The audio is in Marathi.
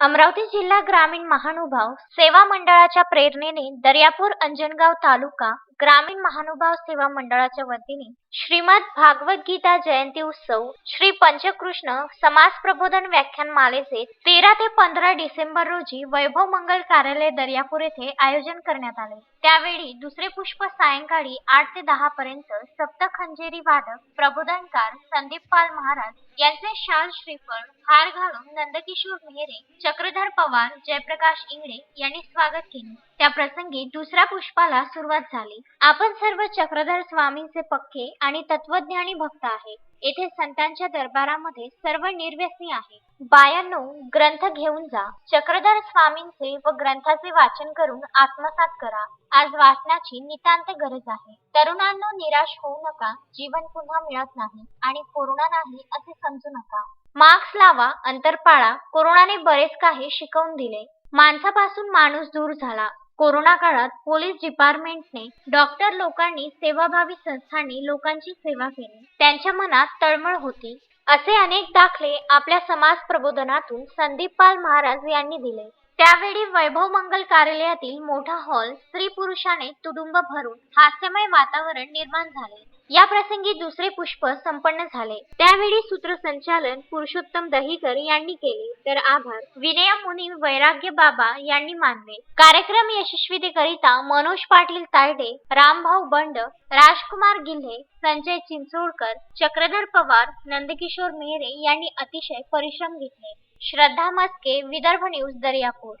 अमरावती जिल्हा ग्रामीण महानुभाव सेवा मंडळाच्या प्रेरणेने दर्यापूर अंजनगाव तालुका ग्रामीण महानुभाव सेवा मंडळाच्या वतीने श्रीमद भागवत गीता जयंती उत्सव श्री पंचकृष्ण समाज प्रबोधन व्याख्यान मालेचे तेरा ते पंधरा डिसेंबर रोजी वैभव मंगल कार्यालय दर्यापूर येथे आयोजन करण्यात आले. त्यावेळी दुसरे पुष्प सायंकाळी आठ ते दहा पर्यंत सप्त खंजेरी वादक प्रबोधनकार संदीप पाल महाराज यांचे शाल श्रीफळ हार घालून नंदकिशोर मेहरे चक्रधर पवार जयप्रकाश इंगळे यांनी स्वागत केले. त्या प्रसंगी दुसऱ्या पुष्पाला सुरुवात झाली. आपण सर्व चक्रधर स्वामींचे पक्के आणि तत्वज्ञानी भक्त आहे. येथे संतांच्या दरबारामध्ये सर्व निर्व्यसनी आहे. बायांनो ग्रंथ घेऊन जा. चक्रधर स्वामींचे व ग्रंथाचे वाचन करून आत्मसात करा. आज वाचनाची नितांत गरज आहे. तरुणांनो निराश होऊ नका. जीवन पुन्हा मिळत नाही आणि कोरोना नाही असे समजू नका. मास्क लावा अंतर पाळा. कोरोनाने बरेच काही शिकवून दिले. माणसापासून माणूस दूर झाला. कोरोना काळात पोलीस डिपार्टमेंटने डॉक्टर लोकांनी सेवाभावी संस्थांनी लोकांची सेवा केली. त्यांच्या मनात तळमळ होती. असे अनेक दाखले आपल्या समाज प्रबोधनातून संदीप पाल महाराज यांनी दिले. त्यावेळी वैभव मंगल कार्यालयातील मोठा हॉल स्त्री पुरुषाने तुडुंब भरून हास्यमय वातावरण निर्माण झाले. या प्रसंगी दुसरे पुष्प संपन्न झाले. त्यावेळी सूत्रसंचालन पुरुषोत्तम दहीकर यांनी केले. तर आभार. विनय मुनी वैराग्य बाबा यांनी मानले कार्यक्रम यशस्वीतेकरिता मनोज पाटील तायडे रामभाऊ बंड राजकुमार गिल्हे संजय चिंचोडकर चक्रधर पवार नंदकिशोर मेहरे यांनी अतिशय परिश्रम घेतले. श्रद्धा मस्के विदर्भ न्यूज दर्यापूर.